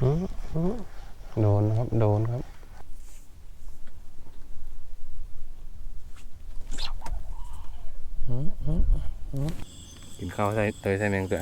โดนครับ โดนครับ กินข้าวใส่เตยใส่แมงเสื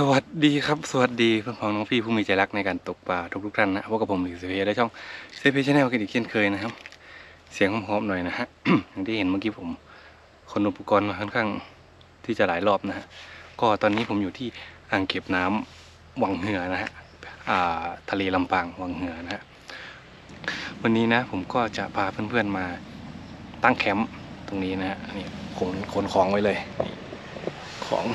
สวัสดีครับ สวัสดีเพื่อนพ้องน้องพี่ผู้มีใจรักในการตกปลาทุกทุกๆท่านนะพบกับผมหลิวเซเพียและช่องเซเพชาแนลกันอีกเช่นเคยนะครับ เสียงหอมๆหน่อยนะฮะอย่างที่เห็นเมื่อกี้ผมคนอุปกรณ์มาค่อนข้างที่จะหลายรอบนะฮะก็ตอนนี้ผมอยู่ที่อ่างเก็บน้ำวังเหือนะฮะอ่าทะเลลำปางวังเหือนะฮะวันนี้นะผมก็จะพาเพื่อนๆมาตั้งแคมป์ตรงนี้นะฮะนี่ขนขนของไว้เลยของ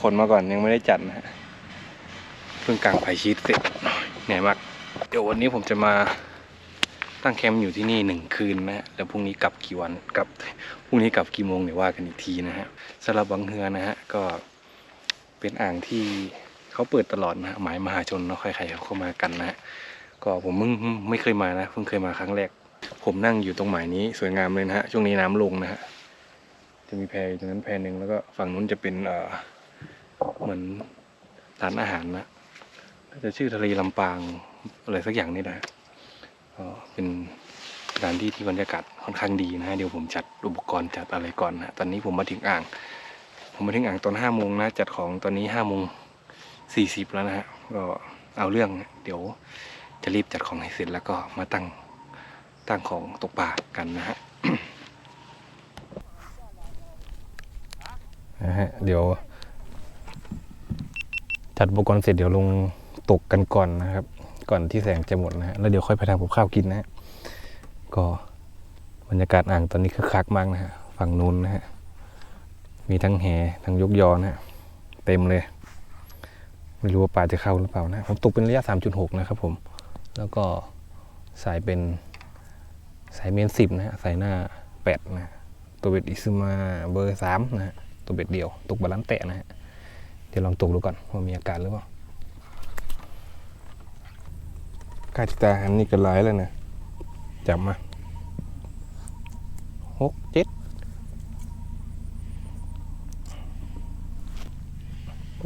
ขนมาก่อนยังไม่ได้จัดนะฮะเพิ่งกางไผ่ชีตเสร็จเหนื่อยมาก เดี๋ยววันนี้ผมจะมาตั้งแคมป์อยู่ที่นี่หนึ่งคืนนะฮะแล้วพรุ่งนี้กลับกี่วันกลับพรุ่งนี้กลับกี่โมงเดี๋ยวว่ากันอีกทีนะฮะสำหรับวังเฮือนะฮะก็เป็นอ่างที่เขาเปิดตลอดนะหมายมหาชนเนาะใครๆเขาเข้ามากันนะฮะก็ผมมึงไม่เคยมานะเพิ่งเคยมาครั้งแรก ผมนั่งอยู่ตรงหมายนี้สวยงามเลยนะฮะช่วงนี้น้ำลงนะฮะจะมีแพอยู่ตรงนั้นแพหนึ่งแล้วก็ฝั่งนู้นจะเป็นเอ่อ เหมือนร้านอาหารนะน่าจะชื่อทะเลลำปางอะไรสักอย่างนี่นะก็เป็นสถานที่ที่บรรยากาศค่อนข้างดีนะฮะเดี๋ยวผมจัดอุปกรณ์จัดอะไรก่อนนะตอนนี้ผมมาถึงอ่าง ผมมาถึงอ่างตอนห้าโมงนะจัดของตอนนี้ห้าโมงสี่สิบแล้วนะฮะก็เอาเรื่องเดี๋ยวจะรีบจัดของให้เสร็จแล้วก็มาตั้งตั้งของตกปลากันนะฮะเดี๋ยว จัดอุปกรณ์เสร็จเดี๋ยวลงตกกันก่อนนะครับ ก่อนที่แสงจะหมดนะฮะแล้วเดี๋ยวค่อยไปทำกับข้าวกินนะฮะก็บรรยากาศอ่างตอนนี้คือคักมากนะฮะฝั่งนู้นนะฮะมีทั้งแหทั้งยกยอนะฮะเต็มเลย ไม่รู้ว่าปลาจะเข้าหรือเปล่านะผมตกเป็นระยะ 3.6 นะครับผมแล้วก็สายเป็นสายเมนสิบนะฮะสายหน้าแปดนะตัวเบ็ดอิซึมาเบอร์สามนะฮะตัวเบ็ดเดียวตกบาลานซ์แตะนะฮะ เดี๋ยวลองตกดูก่อนว่ามีอาการหรือเปล่าค่าจิตาหันนี่ก็ร้ายแล้วนะจับมาหกเจ็ด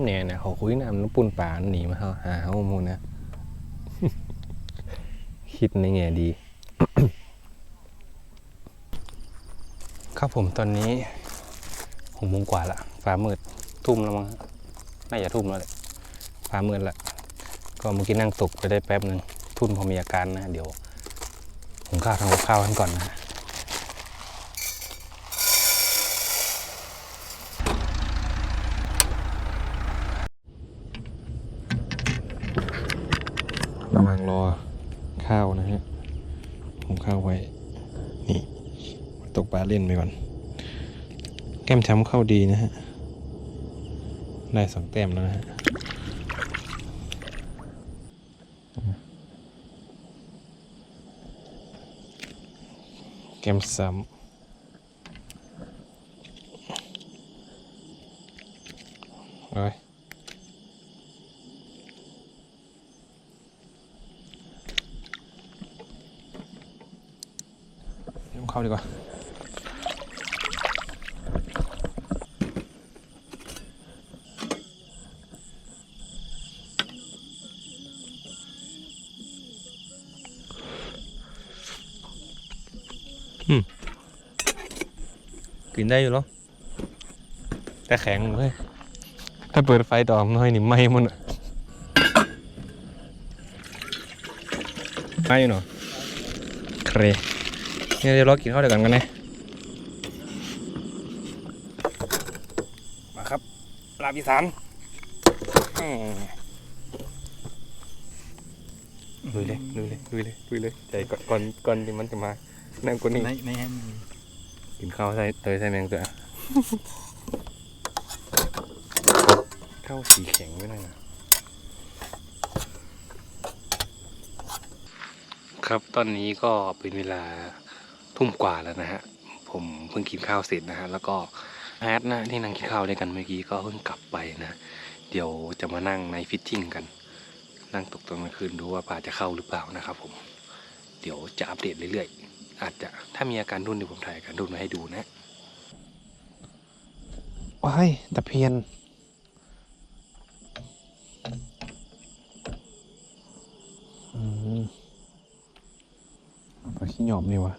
เนี่ยนะเขาคุยน้ำน้ำปุ่นป่าหนีมาเขาหาเขาโมนะ คิดในแง่ดี ครับผมตอนนี้หกโมงกว่าละฟ้ามืดทุ่มแล้วมั้ง น่าจะทุ่มแล้วแหละฟ้ามืดละก็เมื่อกี้นั่งตกไปได้แป๊บหนึ่งทุ่นพอมีอาการนะ เดี๋ยวผมข้าวทำกับข้าวกันก่อนนะฮะระหว่างรอข้าวนะฮะผมข้าวไว้ นี่ ตกปลาเล่นไปก่อน แก้มช้ำเข้าดีนะฮะ ได้สองแต้มแล้วนะฮะแกมซ้ำเอาไว้เดี๋ยเข้าดีกว่า กินได้อยู่หรอแต่แข็งเลยถ้าเปิดไฟต่อมนน้อยนี่ไหม้หมันอะไหม้อยู่เนาะเครเนี่ยเดี๋ยวเรากินข้าวเดียวกันกันนะมาครับลาบอีสานอืมลุยเลยลุยเลยลุยเลยลุยเลยใจก่อนก่อนก่อนที่มันจะมานั่งกว่านี้ไม่ไม่ให้ กินข้าวใส่เตยใส่แมงตัวข้าวสีแข็งไว้หน่อยนะครับตอนนี้ก็เป็นเวลาทุ่มกว่าแล้วนะฮะ ผมเพิ่งกินข้าวเสร็จนะฮะ แล้วก็แพทนะที่นั่งกินข้าวด้วยกันเมื่อกี้ก็เพิ่งกลับไปนะ เดี๋ยวจะมานั่งในฟิตติ้งกัน นั่งตกตอนกลางคืนดูว่าปลาจะเข้าหรือเปล่านะครับผม เดี๋ยวจะอัปเดตเรื่อยๆ อาจจะถ้ามีอาการรุ่นเดี๋ยวผมถ่ายอาการดุนมาให้ดูนะว้ายตะเพียน อืมขี้หยอมนี่วะ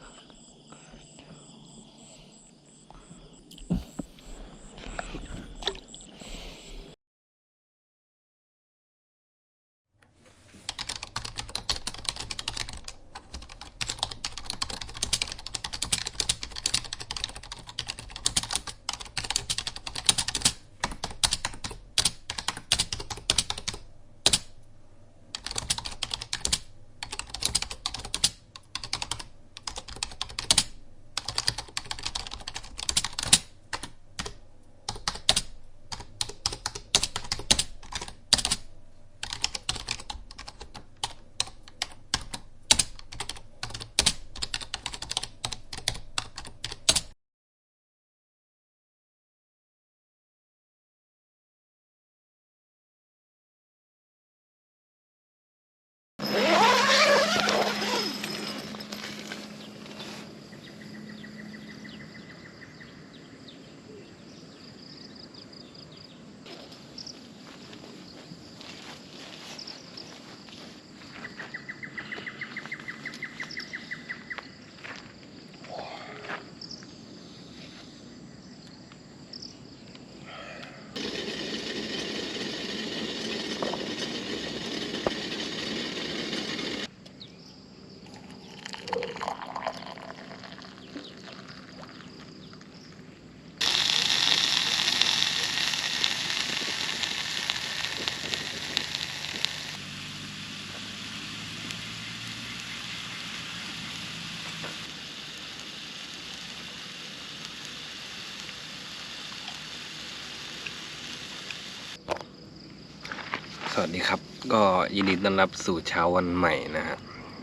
วัสดีครับ ก็ยินดีต้อนรับสู่เช้าวันใหม่นะฮะ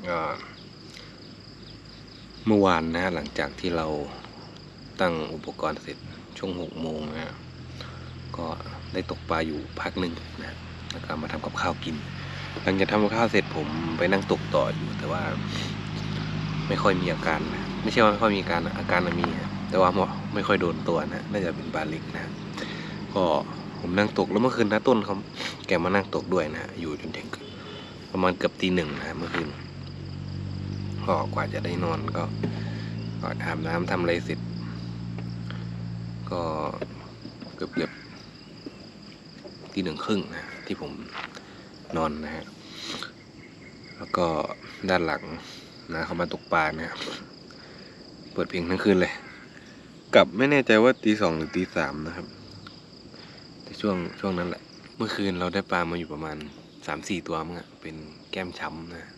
ก็เมื่อวานนะฮะหลังจากที่เราตั้งอุปกรณ์เสร็จช่วงหกโมงนะฮะก็ได้ตกปลาอยู่พักหนึ่งนะแล้วก็มาทำกับข้าวกิน หลังจากทำกับข้าวเสร็จผมไปนั่งตกต่ออยู่แต่ว่า ไม่ค่อยมีอาการนะไม่ใช่ว่าไม่ค่อยมีอาการอาการมี แต่ว่าไม่ค่อยโดนตัวนะน่าจะเป็นบาลิกนะ ก็ ผมนั่งตกแล้วเมื่อคืนนะต้นเขาแกมานั่งตกด้วยนะอยู่จนถึงประมาณเกือบตีหนึ่งนะเมื่อคืนก็กว่าจะได้นอนก็ก็อาบน้ำทำอะไรเสร็จ ก็เกือบเกือบตีหนึ่งครึ่งนะที่ผมนอนนะฮะแล้วก็ด้านหลังนะเขามาตกปลานะครับเปิดเพลงทั้งคืนเลย กลับไม่แน่ใจว่าตีสองหรือตีสามนะครับ ช่วงช่วงนั้นแหละ เมื่อคืนเราได้ปลามาอยู่ประมาณสามสี่ตัวมั้งอะเป็นแก้มช้ำนะ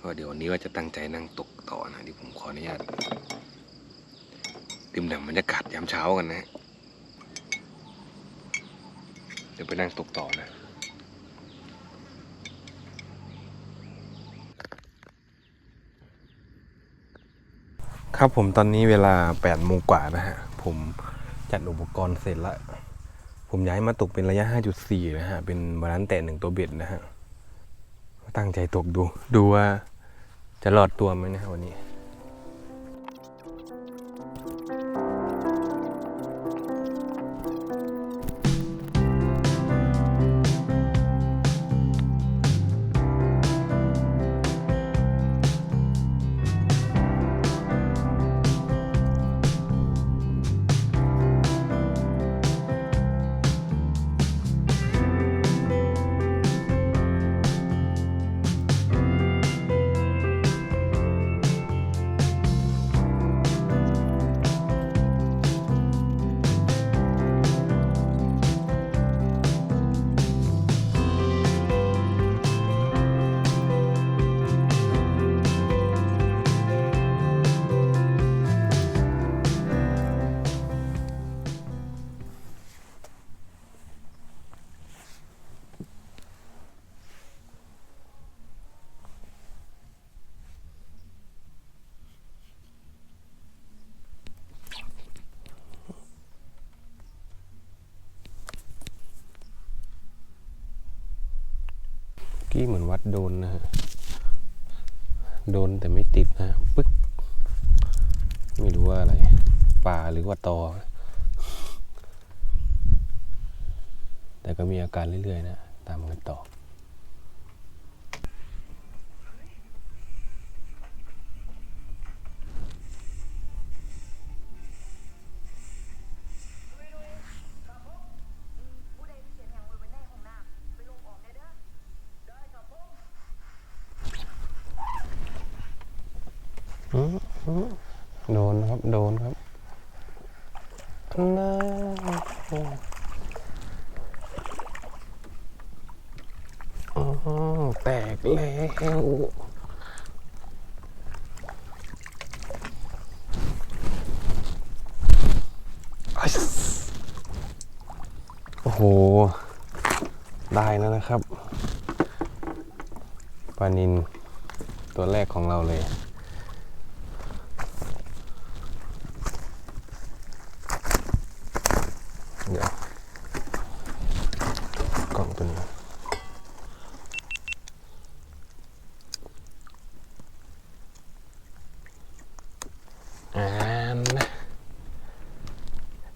ก็เดี๋ยววันนี้ว่าจะตั้งใจนั่งตกต่อนะที่ผมขออนุญาตดื่มด่ำบรรยากาศยามเช้ากันนะ เดี๋ยวไปนั่งตกต่อนะครับผมตอนนี้เวลา8ปดโมงกว่านะฮะ ผมจัดอุปกรณ์เสร็จแล้ว ผมย้ายมาตกเป็นระยะ 5.4 นะฮะ เป็นบาลานซ์แต่หนึ่งตัวเบ็ดนะฮะ ตั้งใจตกดู ดูว่าจะหลอดตัวไหมนะฮะวันนี้ กี้เหมือนวัดโดนนะฮะ โดนแต่ไม่ติดนะปึ๊ก ไม่รู้ว่าอะไร ป่าหรือว่าตอ แต่ก็มีอาการเรื่อยๆนะ ตามกันต่อมอืมโดนครับ โดนครับน่าอ๋อ แตกแล้วโอ้โห ได้แล้วนะครับ ปลานินตัวแรกของเราเลย เดี๋ยวกล่องตัวนี้อ่านนะ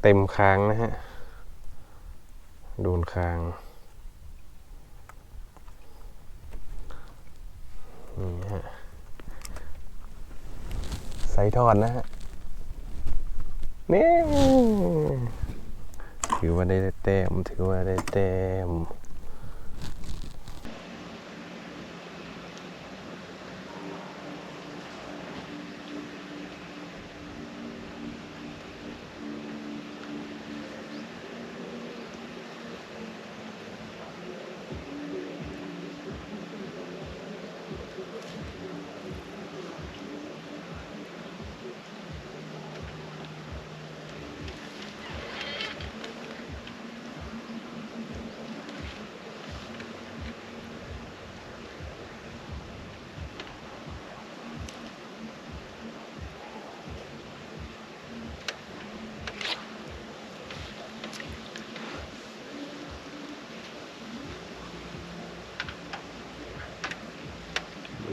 เต็มค้างนะฮะ โดนค้างนี่ฮะใส่ทอดนะฮะนี่ถือว่าได้แต้มถือว่าได้แต้ม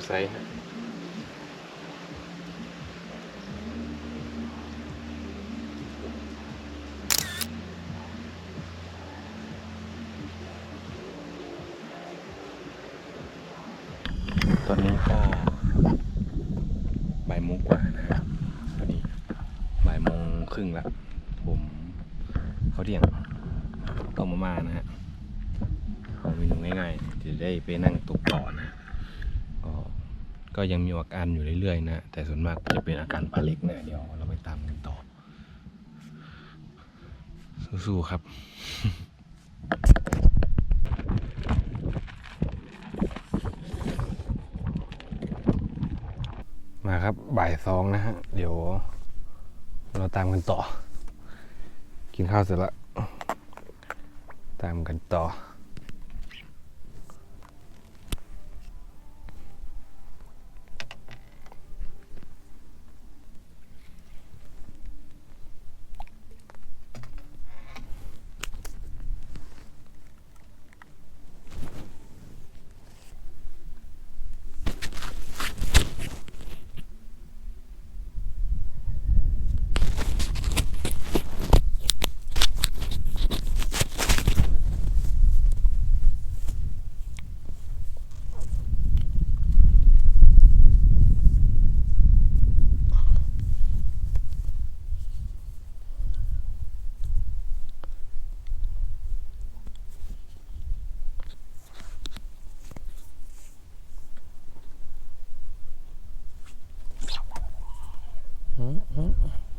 ไซส์ฮะตอนนี้ก็บ่ายโมงกว่านะครับตอนนี้บ่ายโมงครึ่งแล้ว ผมเขาเที่ยงต้มมาม่านะฮะของเมนูง่ายๆจะได้ไปนั่งตกต่อนะ ก็ยังมีอาการอยู่เรื่อยๆนะ แต่ส่วนมากจะเป็นอาการปลาเล็กนะเดี๋ยวเราไปตามกันต่อ สู้ๆครับมาครับบ่ายสองนะฮะ เดี๋ยว เราตามกันต่อ กินข้าวเสร็จแล้ว ตามกันต่อ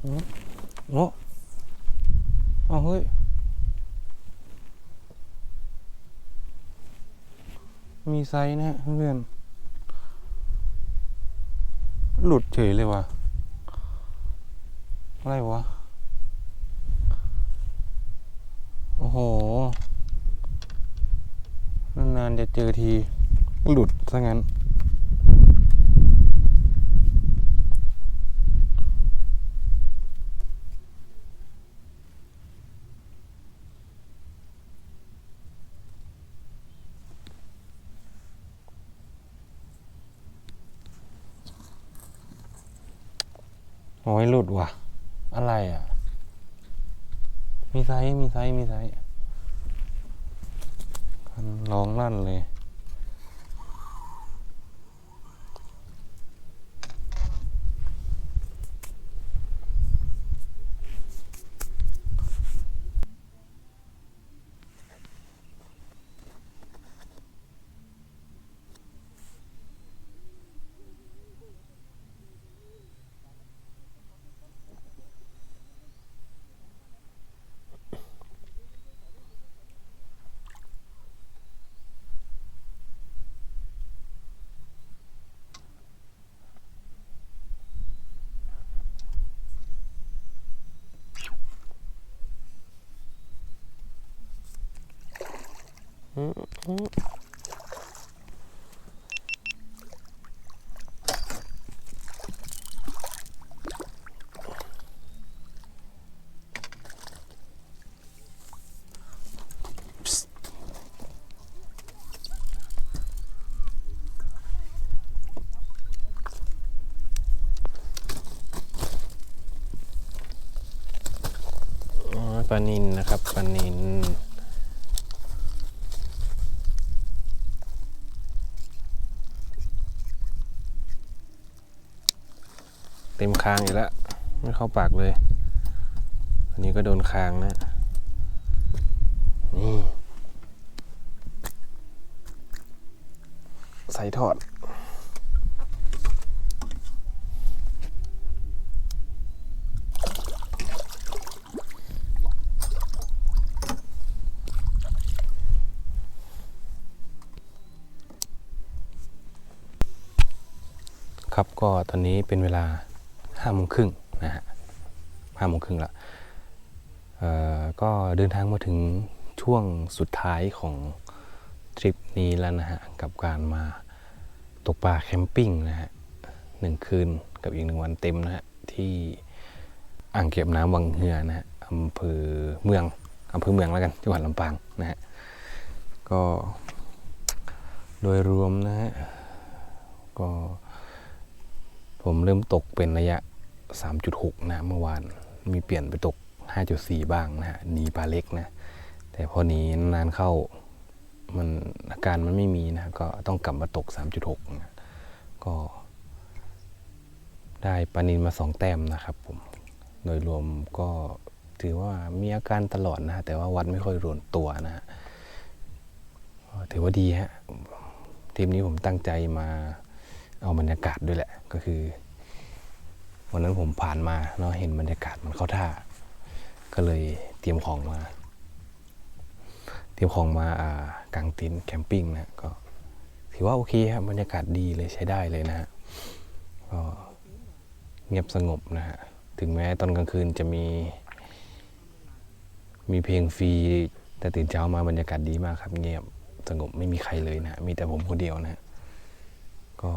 โอ้เอาเฮ้ย มีไซส์นะฮะเพื่อน หลุดเฉยเลยว่ะ อะไรวะ โอ้โห นานๆจะเจอที หลุดซะงั้น โอ้ยหลุดว่ะ อะไรอะ มีไซส์มีไซส์มีไซส์ร้องลั่นเลย อ๋อ ปลานินนะครับปลานิน เต็ม คางอีกแล้ว ไม่เข้าปากเลย อันนี้ก็โดนคางนะ นี่ ใส่ทอดครับก็ตอนนี้เป็นเวลา ห้าโมงครึ่งนะฮะห้าโมงครึ่งละเอ่อก็เดินทางมาถึงช่วงสุดท้ายของทริปนี้แล้วนะฮะ กับการมาตกปลาแคมปิ้งนะฮะหนึ่งคืนกับอีกหนึ่งวันเต็มนะฮะ ที่อ่างเก็บน้ำวังเฮือนะฮะอำเภอเมืองอำเภอเมืองแล้วกันจังหวัดลำปางนะฮะ ก็โดยรวมนะฮะ ก็ผมเริ่มตกเป็นระยะ 3.6 นะเมื่อวานมีเปลี่ยนไปตก 5.4 บ้างนะฮะหนีปลาเล็กนะ แต่พอหนีนานเข้ามันอาการมันไม่มีนะก็ต้องกลับมาตก 3.6นะก็ ได้ปลานินมา 2 แต้มนะครับผมโดยรวมก็ถือว่ามีอาการตลอดนะแต่ว่าวัดไม่ค่อยรวนตัวนะฮะถือว่าดีฮะทีมนี้ผมตั้งใจมาเอาบรรยากาศด้วยแหละ ก็คือ วันนั้นผมผ่านมาเนาะเห็นบรรยากาศมันเข้าท่า ก็เลยเตรียมของมา เตรียมของมาอ่ากางเต็นท์แคมปิ้งนะก็ถือว่าโอเคครับบรรยากาศดีเลยใช้ได้เลยนะฮะก็เงียบสงบนะฮะถึงแม้ตอนกลางคืนจะมี มีเพลงฟรีแต่ตื่นเช้ามาบรรยากาศดีมากครับ เงียบสงบไม่มีใครเลยนะมีแต่ผมคนเดียวนะ ก็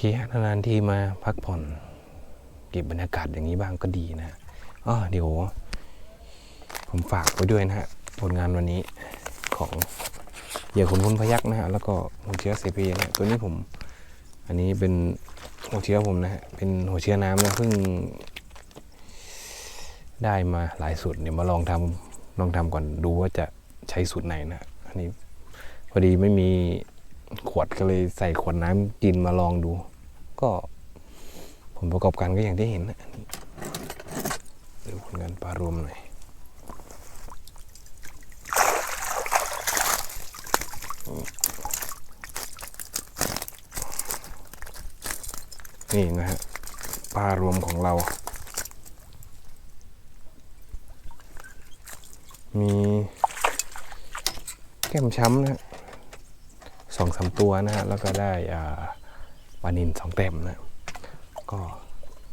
โอเคนานๆที่มาพักผ่อน เก็บบรรยากาศอย่างนี้บ้างก็ดีนะอ๋อเดี๋ยว ผมฝากไว้ด้วยนะฮะ ผลงานวันนี้ของเหยื่อขนพลพยักนะฮะ แล้วก็หัวเชื้อเซปีนะตัวนี้ผม อันนี้เป็นหัวเชื้อผมนะฮะ เป็นหัวเชื้อน้ำนะเพิ่งได้มาหลายสูตรเดี๋ยวมาลองทำลองทำก่อนดูว่าจะใช้สูตรไหนนะฮะอันนี้พอดีไม่มี ขวดก็เลยใส่ขวดน้ำกินมาลองดู ก็ผลประกอบการก็อย่างที่เห็นนะดูผลงานปลารวมหน่อยนี่นะฮะปลารวมของเรา มีแก้มช้ำนะฮะ สองสามตัวนะฮะแล้วก็ได้อ่าปลานินสองเต็มนะก็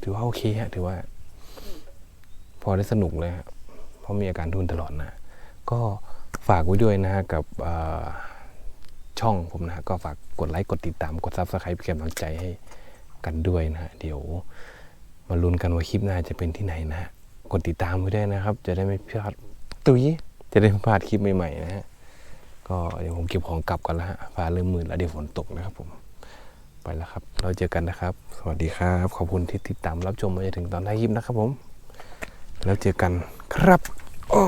ถือว่าโอเคฮะถือว่า พอได้สนุกเลยฮะเพราะมีอาการทุนตลอดนะ ก็ฝากไว้ด้วยนะฮะกับช่องผมนะฮะก็ฝากกดไลค์กดติดตามกดซับสไครป์เป็นกำลังใจให้กันด้วยนะฮะเดี๋ยวมาลุ้นกันว่าคลิปหน้าจะเป็นที่ไหนนะฮะกดติดตามไว้ด้วยนะครับ จะได้ไม่พลาดตุ้ยจะได้ไม่พลาดคลิปใหม่ๆนะฮะ ก็เดี๋ยวผมเก็บของกลับก่อนแล้วฮะฟ้าเริ่มมืดแล้วเดี๋ยวฝนตกนะครับผมไปแล้วครับ เราเจอกันนะครับ สวัสดีครับ ขอบคุณที่ติดตามรับชมมาจนถึงตอนท้ายคลิปนะครับผม แล้วเจอกันครับโอ้